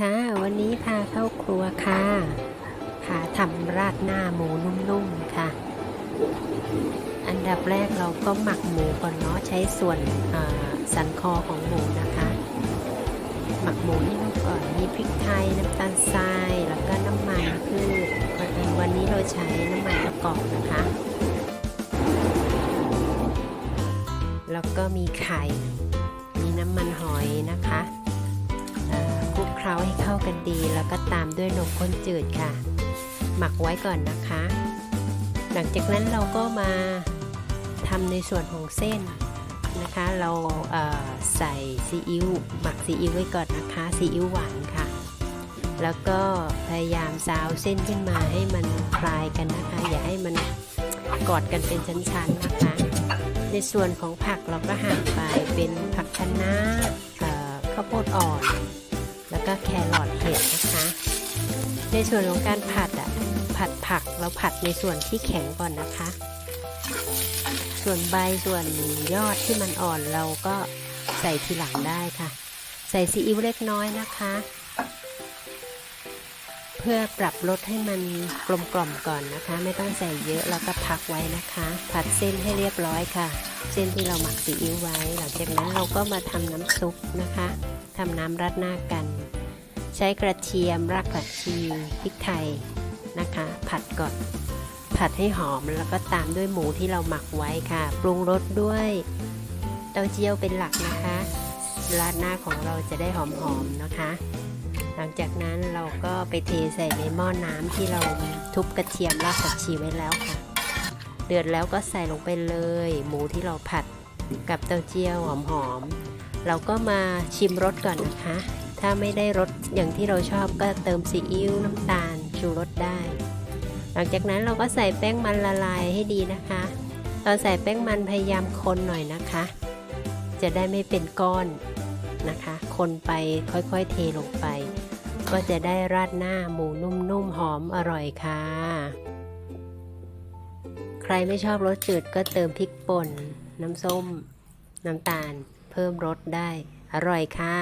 ค่ะ วันนี้พาเข้าครัวค่ะพาทำราดหน้าหมูนุ่มๆค่ะ อันดับแรกเราก็หมักหมูก่อนเนาะใช้ส่วนสันคอของหมูนะคะ หมักหมูนี่ก่อนมีพริกไทยน้ำตาลทรายแล้วก็น้ำมันพืชวันนี้เราใช้น้ำมันมะกอกนะคะ แล้วก็มีไข่มีน้ำมันหอย ดี แล้วก็ตามด้วยนมข้นจืดค่ะ หมักไว้ก่อนนะคะ หลังจากนั้นเราก็มาทำในส่วนของเส้นนะคะ เราเใส่ซีอิ๊วหมักซีอิ๊วไว้ก่อนนะคะซีอิ๊วหวานค่ะ แล้วก็พยายามซาวเส้นขึ้นมาให้มันคลายกันนะคะ อย่าให้มันกอดกันเป็นชั้นๆนะคะ ในส่วนของผักเราก็หั่นไปเป็นผักคะน้าเอ่อข้าวโพดอ่อน แล้วก็แครอทเห็ดนะคะ ในส่วนของการผัดอะผัดผักเราผัดในส่วนที่แข็งก่อนนะคะ ส่วนใบส่วนยอดที่มันอ่อนเราก็ใส่ทีหลังได้ค่ะ ใส่ซีอิ๊วเล็กน้อยนะคะ เพื่อปรับรสให้มันกลมกล่อมก่อนนะคะ ไม่ต้องใส่เยอะแล้วก็พักไว้นะคะ ผัดเส้นให้เรียบร้อยค่ะ เส้นที่เราหมักซีอิ๊วไว้ หลังจากนั้นเราก็มาทำน้ำซุปนะคะทำน้ำราดหน้ากัน ใช้กระเทียมรากผักชีพริกไทยนะคะ ผัดก่อน ผัดให้หอมแล้วก็ตามด้วยหมูที่เราหมักไว้ค่ะ ปรุงรสด้วยเต้าเจี้ยวเป็นหลักนะคะราดหน้าของเราจะได้หอมๆนะคะ หลังจากนั้นเราก็ไปเทใส่ในหม้อน้ำที่เราทุบกระเทียมรากผักชีไว้แล้วค่ะ เดือดแล้วก็ใส่ลงไปเลย หมูที่เราผัดกับเต้าเจี้ยวหอมๆเราก็มาชิมรสก่อนนะคะ ถ้าไม่ได้รสอย่างที่เราชอบก็เติมซีอิ๊วน้ำตาลชูรสได้ หลังจากนั้นเราก็ใส่แป้งมันละลายให้ดีนะคะตอนใส่แป้งมันพยายามคนหน่อยนะคะ จะได้ไม่เป็นก้อนนะคะ คนไปค่อยๆเทลงไป ก็จะได้ราดหน้าหมูนุ่มๆหอมอร่อยค่ะ ใครไม่ชอบรสจืดก็เติมพริกป่น น้ำส้ม น้ำตาล เพิ่มรสได้ อร่อยค่ะ